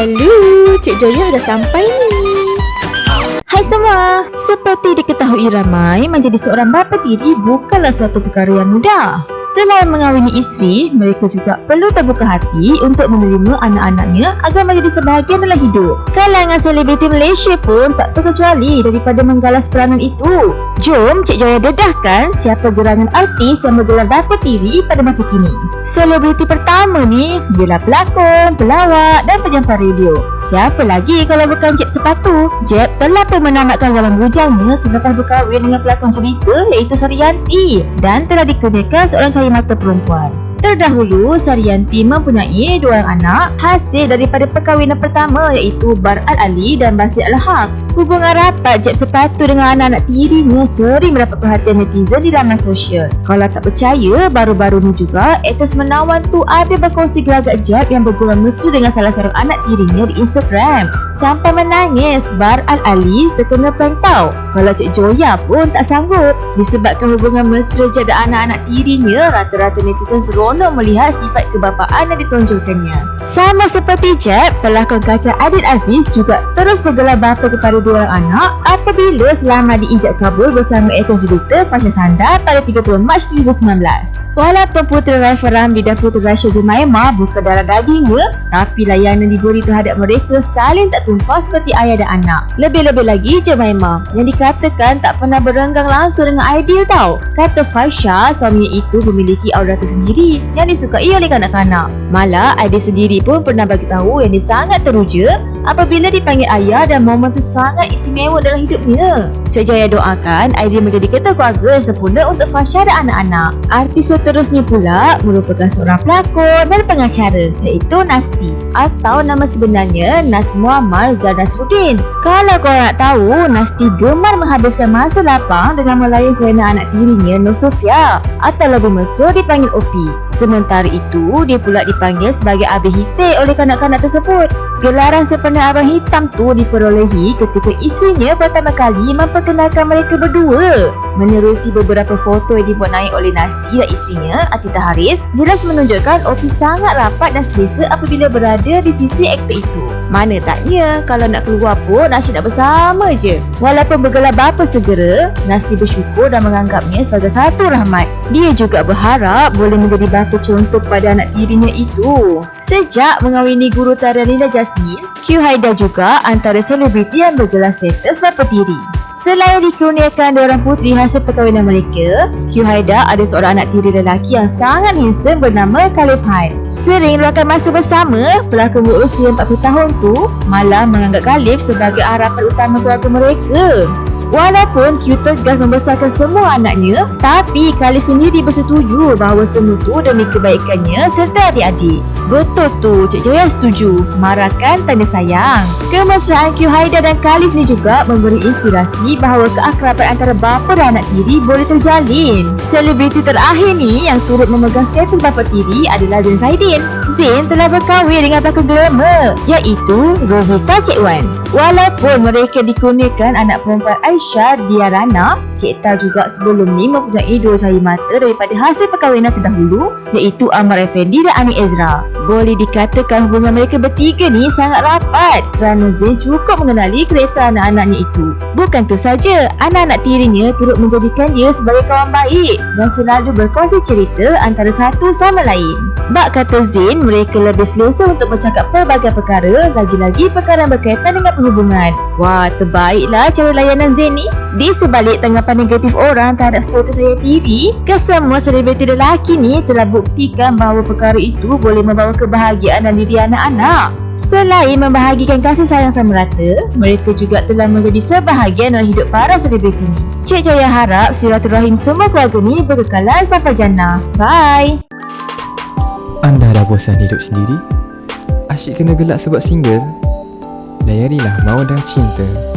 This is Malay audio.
Hello, Cik Joya dah sampai ni. Hai semua, seperti diketahui ramai, menjadi seorang bapa tiri bukanlah suatu perkara yang mudah. Selain mengawini isteri, mereka juga perlu terbuka hati untuk menerima anak-anaknya agar menjadi sebahagian dalam hidup. Kalangan selebriti Malaysia pun tak terkecuali daripada menggalas peranan itu. Jom Cik Joya dedahkan siapa gerangan artis yang bergelar bapa tiri pada masa kini. Selebriti pertama ni, dia pelakon, pelawak dan penyampai radio. Siapa lagi kalau bukan Jeb Sepatu? Jeb telah pun menamatkan zaman bujangnya selepas berkahwin dengan pelakon cerita iaitu Saryanti dan telah dikurniakan seorang cahaya mata perempuan. Terdahulu, Saryanti mempunyai dua orang anak hasil daripada perkahwinan pertama iaitu Bar Al-Ali dan Basir Al-Haq. Hubungan rapat Jeb Sepatu dengan anak-anak tirinya sering mendapat perhatian netizen di laman sosial. Kalau tak percaya, baru-baru ni juga aktris menawan tu ada berkongsi gelagat Jeb yang bergurau mesra dengan salah seorang anak tirinya di Instagram. Sampai menangis, Bar Al-Ali terkena prank tau. Kalau Cik Joya pun tak sanggup. Disebabkan hubungan mesra Jeb dan anak-anak tirinya, rata-rata netizen seronok melihat sifat kebapaan yang ditonjolkannya. Sama seperti Jeb, pelakon kaca Adit Aziz juga terus bergelar bapa kepada dua orang anak apabila selama diinjak kabul bersama aktris cerita Fasha Sanda pada 30 Mac 2019. Walaupun Putera Raifah Ramli dan Putera Rasha Jumaima bukan darah dagingnya, tapi layanan diberi terhadap mereka saling tak tumpah seperti ayah dan anak. Lebih-lebih lagi Jumaima yang dikatakan tak pernah berenggang langsung dengan Aidil tau. Kata Fasha, suaminya itu memiliki aura tersendiri yang disukai oleh kanak-kanak. Malah Aidil sendiri pun pernah bagi tahu yang dia sangat teruja apabila dipanggil ayah dan momen tu sangat istimewa dalam hidupnya. Cik Jaya doakan Aidil menjadi ketua keluarga yang sempurna untuk Fasha dan anak-anak. Artis seterusnya pula merupakan seorang pelakon dan pengacara iaitu Nasti atau nama sebenarnya Nas Muammar Zal Nasruddin. Kalau korang nak tahu, Nasti gemar menghabiskan masa lapang dengan melayan kerana anak tirinya Nur Sofia atau lebih mesra dipanggil Opi. Sementara itu, dia pula dipanggil sebagai Abi Hite oleh kanak-kanak tersebut. Gelaran sepenuh abang hitam tu diperolehi ketika isterinya pertama kali memperkenalkan mereka berdua. Menerusi beberapa foto yang dibuat naik oleh Nasti dan isterinya, Atita Haris, jelas menunjukkan Opi sangat rapat dan selesa apabila berada di sisi aktor itu. Mana taknya, kalau nak keluar pun asyik nak bersama je. Walaupun bergelar bapa segera, Nasti bersyukur dan menganggapnya sebagai satu rahmat. Dia juga berharap boleh menjadi bapa contoh kepada anak tirinya itu. Sejak mengawini guru tarian Linda Jasmine, Q Haida juga antara selebriti yang bergelar status bapa tiri. Selain dikurniakan dua orang puteri hasil perkahwinan mereka, Q Haida ada seorang anak tiri lelaki yang sangat handsome bernama Khalif Haid. Sering luangkan masa bersama, pelakon berusia 40 tahun tu malah menganggap Khalif sebagai harapan utama keluarga mereka. Walaupun Q tegas membesarkan semua anaknya, tapi Khalif sendiri bersetuju bahawa semua tu demi kebaikannya serta adik-adik. Betul tu, Cik Joya setuju. Marahkan tanda sayang. Kemesraan Q Haida dan Khalif ni juga memberi inspirasi bahawa keakraban antara bapa dan anak tiri boleh terjalin. Selebriti terakhir ni yang turut memegang status bapa tiri adalah Zain Saidin. Zain telah berkahwin dengan pelakon glamour iaitu Rosita Cik Wan. Walaupun mereka dikurniakan anak perempuan Aisyah Diarana, Cik Tar juga sebelum ni mempunyai dua cahaya mata daripada hasil perkahwinan terdahulu iaitu Amar Effendi dan Ani Ezra. Boleh dikatakan hubungan mereka bertiga ni sangat rapat kerana Zain cukup mengenali kereta anak-anaknya itu. Bukan tu saja, anak-anak tirinya turut menjadikan dia sebagai kawan baik dan selalu berkongsi cerita antara satu sama lain. Bak kata Zain, mereka lebih selesa untuk bercakap pelbagai perkara, lagi-lagi perkara berkaitan dengan perhubungan. Wah, terbaiklah cara layanan Zain ni. Di sebalik tanggapan negatif orang terhadap status saya tiri, kesemua selebriti lelaki ni telah buktikan bahawa perkara itu boleh membawa kebahagiaan dan diri anak-anak. Selain membahagikan kasih sayang sama rata, mereka juga telah menjadi sebahagian dalam hidup para selebriti ni. Cik Joya harap silaturahim semua keluarga ni berkekalan sampai jannah. Bye! Anda dah bosan hidup sendiri? Asyik kena gelak sebab single? Layarilah Mau dan Cinta